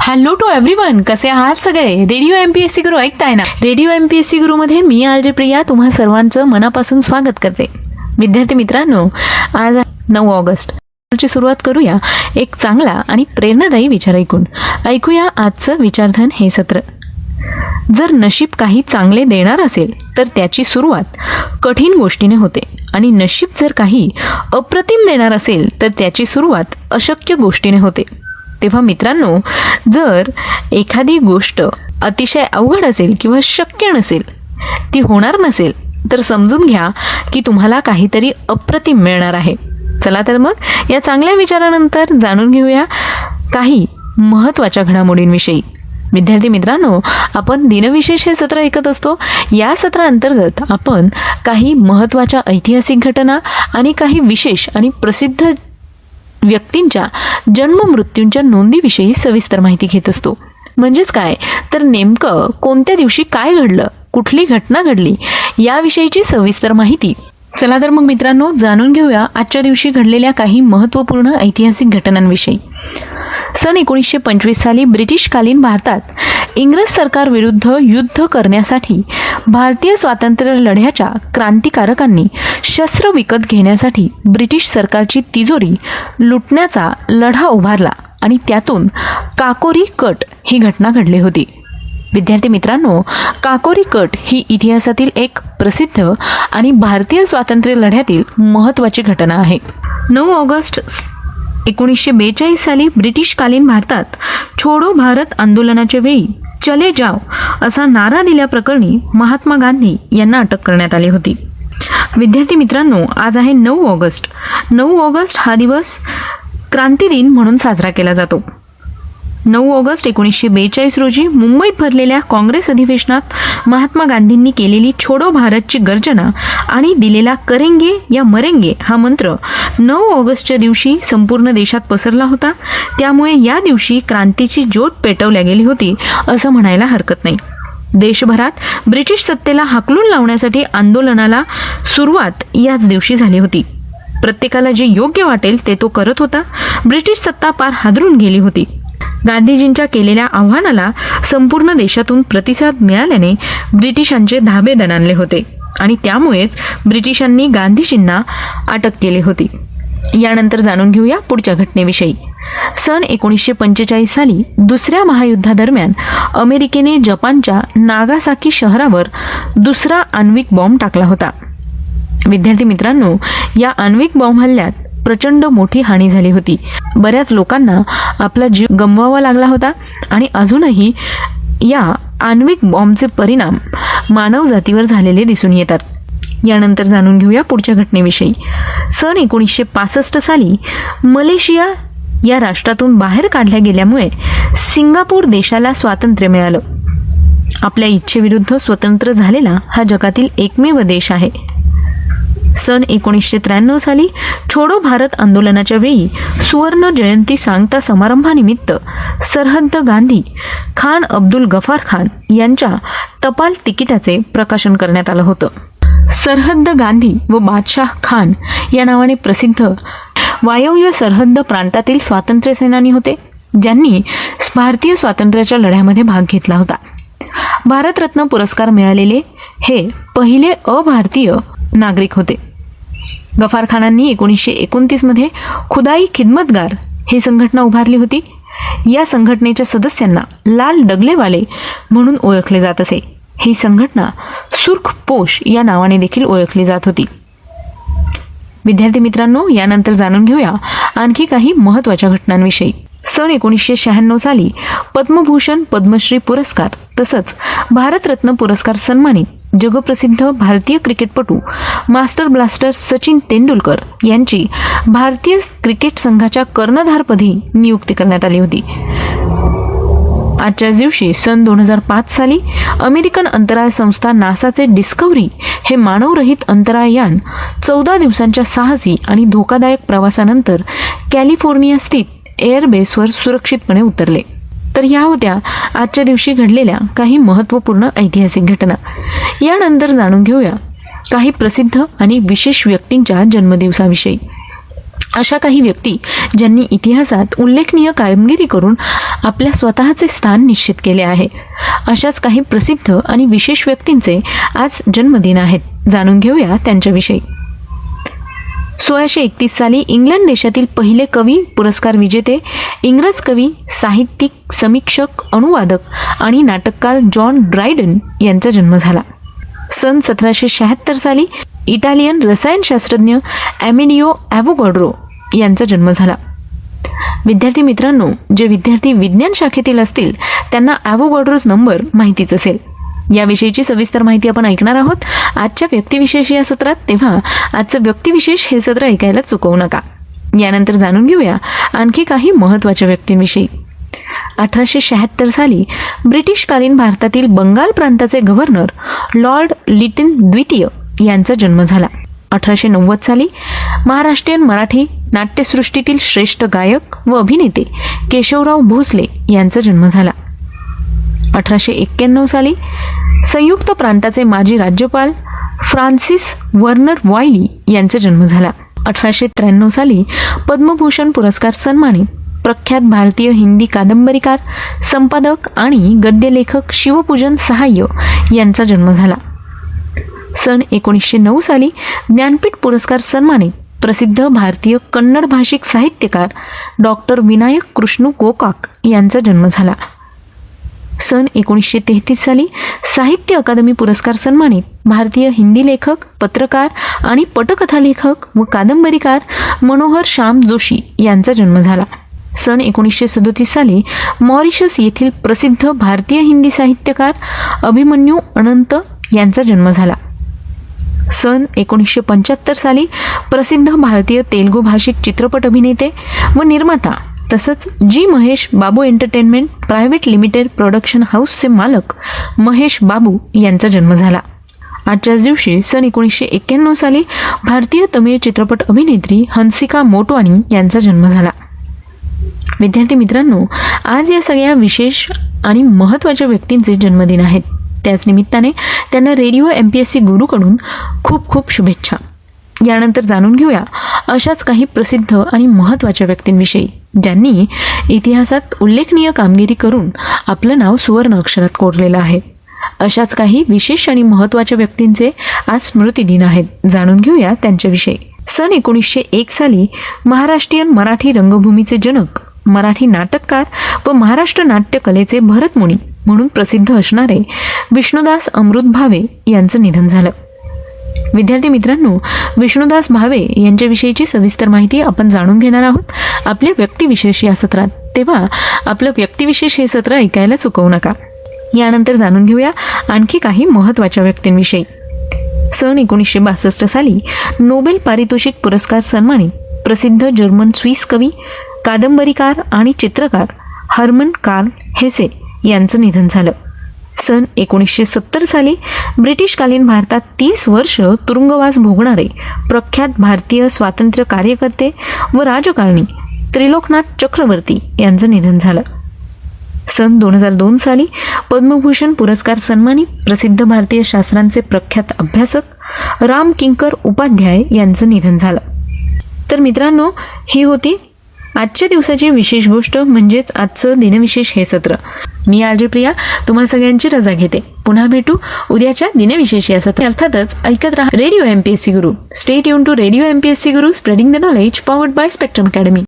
Hello to everyone कसे आहात सगळे? Radio M P S C Guru ऐकताय ना? Radio M P S C गुरुमध्ये मी आलजे प्रिया. तुम्हा सर्वांचं मनापासून स्वागत करते. विद्यार्थी मित्रांनो आज नऊ ऑगस्ट. ची सुरुवात करूया एक चांगला आणि प्रेरणादायी विचार ऐकून. ऐकूया आजचं विचारधन हे सत्र. जर नशीब काही चांगले देणार असेल तर त्याची सुरुवात कठीण गोष्टीने होते. आणि नशीब जर काही अप्रतिम देणार असेल तर त्याची सुरुवात अशक्य गोष्टीने होते. तेव्हा मित्रांनो जर एखादी गोष्ट अतिशय अवघड असेल किंवा शक्य नसेल ती होणार नसेल तर समजून घ्या की तुम्हाला काहीतरी अप्रतिम मिळणार आहे. चला तर मग या चांगल्या विचारानंतर जाणून घेऊया काही महत्त्वाच्या घडामोडींविषयी. विद्यार्थी मित्रांनो आपण दिनविशेष हे सत्र ऐकत असतो. या सत्राअंतर्गत आपण काही महत्त्वाच्या ऐतिहासिक घटना आणि काही विशेष आणि प्रसिद्ध व्यक्तींच्या जन्म मृत्यूंच्या नोंदीविषयी सविस्तर माहिती घेत असतो. म्हणजेच काय? तर नेमकं कोणत्या दिवशी काय घडलं? कुठली घटना घडली? याविषयीची सविस्तर माहिती. चला तर मग मित्रांनो जाणून घेऊया आजच्या दिवशी घडलेल्या काही महत्त्वपूर्ण ऐतिहासिक घटनांविषयी. सन एकोणीसशे पंचवीस साली ब्रिटिशकालीन भारतात इंग्रज सरकारविरुद्ध युद्ध करण्यासाठी भारतीय स्वातंत्र्य लढ्याच्या क्रांतिकारकांनी शस्त्र विकत घेण्यासाठी ब्रिटिश सरकारची तिजोरी लुटण्याचा लढा उभारला आणि त्यातून काकोरी कट ही घटना घडली होती. विद्यार्थी मित्रांनो काकोरी कट ही इतिहासातील एक प्रसिद्ध आणि भारतीय स्वातंत्र्य लढ्यातील महत्त्वाची घटना आहे. नऊ ऑगस्ट एकोणीसशे बेचाळीस साली ब्रिटिशकालीन भारतात छोडो भारत आंदोलनाच्या वेळी चले जाव असा नारा दिल्याप्रकरणी महात्मा गांधी यांना अटक करण्यात आली होती. विद्यार्थी मित्रांनो आज आहे नऊ ऑगस्ट. नऊ ऑगस्ट हा दिवस क्रांती दिन म्हणून साजरा केला जातो. नऊ ऑगस्ट एकोणीसशे बेचाळीस रोजी मुंबईत भरलेल्या काँग्रेस अधिवेशनात महात्मा गांधींनी केलेली छोडो भारतची गर्जना आणि दिलेला करेंगे या मरेंगे हा मंत्र नऊ ऑगस्टच्या दिवशी संपूर्ण देशात पसरला होता. त्यामुळे या दिवशी क्रांतीची ज्योत पेटवल्या गेली होती असं म्हणायला हरकत नाही. देशभरात ब्रिटिश सत्तेला हाकलून लावण्यासाठी आंदोलनाला सुरुवात याच दिवशी झाली होती. प्रत्येकाला जे योग्य वाटेल ते तो करत होता. ब्रिटिश सत्ता पार हादरून गेली होती. गांधीजींच्या केलेल्या आव्हानाला संपूर्ण देशातून प्रतिसाद मिळाल्याने ब्रिटिशांचे धाबे दणाणले होते आणि त्यामुळेच ब्रिटिशांनी गांधीजींना अटक केली होती. यानंतर जाणून घेऊया पुढच्या घटनेविषयी. सन एकोणीसशे पंचेचाळीस साली दुसऱ्या महायुद्धादरम्यान अमेरिकेने जपानच्या नागासाकी शहरावर दुसरा आण्विक बॉम्ब टाकला होता. विद्यार्थी मित्रांनो या आण्विक बॉम्ब हल्ल्यात प्रचंड मोठी हानी झाली होती. बऱ्याच लोकांना आपला जीव गमवावा लागला होता आणि अजूनही या आण्विक बॉम्बचे परिणाम मानव जातीवर झालेले दिसून येतात. यानंतर जाणून घेऊया पुढच्या घटनेविषयी. सन एकोणीसशे पासष्ट साली मलेशिया या राष्ट्रातून बाहेर काढल्या गेल्यामुळे सिंगापूर देशाला स्वातंत्र्य मिळालं. आपल्या इच्छेविरुद्ध स्वतंत्र झालेला हा जगातील एकमेव देश आहे. सन एकोणीसशे त्र्याण्णव साली छोडो भारत आंदोलनाच्या वेळी सुवर्ण जयंती सांगता समारंभानिमित्त सरहद्द गांधी खान अब्दुल गफार खान यांच्या टपाल तिकिटाचे प्रकाशन करण्यात आलं होतं. सरहद्द गांधी व बादशाह खान या नावाने प्रसिद्ध वायव्य सरहद्द प्रांतातील स्वातंत्र्य सेनानी होते ज्यांनी भारतीय स्वातंत्र्याच्या लढ्यामध्ये भाग घेतला होता. भारतरत्न पुरस्कार मिळालेले हे पहिले अभारतीय नागरिक होते. गफार खानांनी एकोणीसशे एकोणतीसमध्ये खुदाई खिदमतगार ही संघटना उभारली होती. या संघटनेच्या सदस्यांना लाल डगलेवाले म्हणून ओळखले जात असे. ही संघटना सुर्ख पोष या नावाने देखील ओळखली जात होती. विद्यार्थी मित्रांनो यानंतर जाणून घेऊया आणखी काही महत्त्वाच्या घटनांविषयी. सन एकोणीसशे शहाण्णव साली पद्मभूषण पद्मश्री पुरस्कार तसंच भारतरत्न पुरस्कार सन्मानित जगप्रसिद्ध भारतीय क्रिकेटपटू मास्टर ब्लास्टर सचिन तेंडुलकर यांची भारतीय क्रिकेट संघाच्या कर्णधारपदी नियुक्ती करण्यात आली होती. आजच्याच दिवशी सन दोन हजार पाच साली अमेरिकन अंतराळ संस्था नासाचे डिस्कव्हरी हे मानवरहित अंतराळयान चौदा दिवसांच्या साहसी आणि धोकादायक प्रवासानंतर कॅलिफोर्निया स्थित एअरबेसवर सुरक्षितपणे उतरले. तर ह्या होत्या आजच्या दिवशी घडलेल्या काही महत्त्वपूर्ण ऐतिहासिक घटना. यानंतर जाणून घेऊया काही प्रसिद्ध आणि विशेष व्यक्तींच्या जन्मदिवसाविषयी. अशा काही व्यक्ती ज्यांनी इतिहासात उल्लेखनीय कामगिरी करून आपल्या स्वतःचे स्थान निश्चित केले आहे. अशाच काही प्रसिद्ध आणि विशेष व्यक्तींचे आज जन्मदिन आहेत. जाणून घेऊया त्यांच्याविषयी. सोळाशे एकतीस साली इंग्लंड देशातील पहिले कवी पुरस्कार विजेते इंग्रज कवी साहित्यिक समीक्षक अनुवादक आणि नाटककार जॉन ड्रायडन यांचा जन्म झाला. सन सतराशे शहात्तर साली इटालियन रसायनशास्त्रज्ञ ॲमिडिओ ॲव्होगॉड्रो यांचा जन्म झाला. विद्यार्थी मित्रांनो जे विद्यार्थी विज्ञान शाखेतील असतील त्यांना ॲव्होगॉड्रोज नंबर माहितीच असेल. याविषयीची सविस्तर माहिती आपण ऐकणार आहोत. आजच्या व्यक्तिविशेष या सत्रात तेव्हा आजचं व्यक्तिविशेष हे सत्र ऐकायला चुकवू नका. यानंतर जाणून घेऊया आणखी काही महत्त्वाच्या व्यक्तींविषयी. अठराशे शहात्तर साली ब्रिटिशकालीन भारतातील बंगाल प्रांताचे गव्हर्नर लॉर्ड लिटन द्वितीय यांचा जन्म झाला. अठराशे नव्वद साली महाराष्ट्रीयन मराठी नाट्यसृष्टीतील श्रेष्ठ गायक व अभिनेते केशवराव भोसले यांचा जन्म झाला. अठराशे एक्क्याण्णव साली संयुक्त प्रांताचे माजी राज्यपाल फ्रान्सिस वर्नर वायली यांचा जन्म झाला. अठराशे त्र्याण्णव साली पद्मभूषण पुरस्कार सन्मानित प्रख्यात भारतीय हिंदी कादंबरीकार संपादक आणि गद्यलेखक शिवपूजन सहाय्य यांचा जन्म झाला. सन एकोणीसशे नऊ साली ज्ञानपीठ पुरस्कार सन्मानित प्रसिद्ध भारतीय कन्नड भाषिक साहित्यकार डॉक्टर विनायक कृष्णू गोकाक यांचा जन्म झाला. सन एकोणीसशे तेहतीस साली साहित्य अकादमी पुरस्कार सन्मानित भारतीय हिंदी लेखक पत्रकार आणि पटकथा लेखक व कादंबरीकार मनोहर श्याम जोशी यांचा जन्म झाला. सन एकोणीसशे सदोतीस साली मॉरिशस येथील प्रसिद्ध भारतीय हिंदी साहित्यकार अभिमन्यू अनंत यांचा जन्म झाला. सन एकोणीसशे पंच्याहत्तर साली प्रसिद्ध भारतीय तेलुगू भाषिक चित्रपट अभिनेते व निर्माता तसंच G Mahesh Babu entertainment private limited production हाऊसचे मालक महेश बाबू यांचा जन्म झाला. आजच्याच दिवशी सन एकोणीसशे एक्क्याण्णव साली भारतीय तमिळ चित्रपट अभिनेत्री हंसिका मोटवानी यांचा जन्म झाला. विद्यार्थी मित्रांनो आज या सगळ्या विशेष आणि महत्त्वाच्या व्यक्तींचे जन्मदिन आहेत. त्याच निमित्ताने त्यांना radio M P S C गुरूकडून खूप खूप शुभेच्छा. यानंतर जाणून घेऊया अशाच काही प्रसिद्ध आणि महत्त्वाच्या व्यक्तींविषयी. ज्यांनी इतिहासात उल्लेखनीय कामगिरी करून आपलं नाव सुवर्ण अक्षरात कोरलेलं आहे. अशाच काही विशेष आणि महत्त्वाच्या व्यक्तींचे आज स्मृतिदिन आहेत. जाणून घेऊया त्यांच्याविषयी. सन एकोणीसशे एक साली महाराष्ट्रीयन मराठी रंगभूमीचे जनक मराठी नाटककार व महाराष्ट्र नाट्यकलेचे भरतमुनी म्हणून प्रसिद्ध असणारे विष्णुदास अमृत भावे यांचं निधन झालं. विद्यार्थी मित्रांनो विष्णुदास भावे यांच्याविषयीची सविस्तर माहिती आपण जाणून घेणार आहोत. आपल्या व्यक्तिविशेष या सत्रात. तेव्हा आपलं व्यक्तिविशेष हे सत्र ऐकायला चुकवू नका. यानंतर जाणून घेऊया आणखी काही महत्त्वाच्या व्यक्तींविषयी. सन एकोणीसशे बासष्ट साली नोबेल पारितोषिक पुरस्कार सन्मानित प्रसिद्ध जर्मन स्विस कवी कादंबरीकार आणि चित्रकार हर्मन कार्ल हेसे यांचं निधन झालं. सन एकोणीसशे सत्तर साली ब्रिटिशकालीन भारतात तीस वर्ष तुरुंगवास भोगणारे प्रख्यात भारतीय स्वातंत्र्य कार्यकर्ते व राजकारणी त्रिलोकनाथ चक्रवर्ती यांचं निधन झालं. सन दोन हजार दोन साली पद्मभूषण पुरस्कार सन्मानित प्रसिद्ध भारतीय शास्त्रांचे प्रख्यात अभ्यासक राम किंकर उपाध्याय यांचं निधन झालं. तर मित्रांनो ही होती आजच्या दिवसाची विशेष गोष्ट म्हणजेच आजचं दिनविशेष हे सत्र. मी आरजे प्रिया तुम्हा सगळ्यांची रजा घेते. पुन्हा भेटू. उद्याच्या दिनविशेष या अर्थातच ऐकत राहा radio M P S C Guru stay युन to radio M P S C Guru spreading the knowledge powered by Spectrum Academy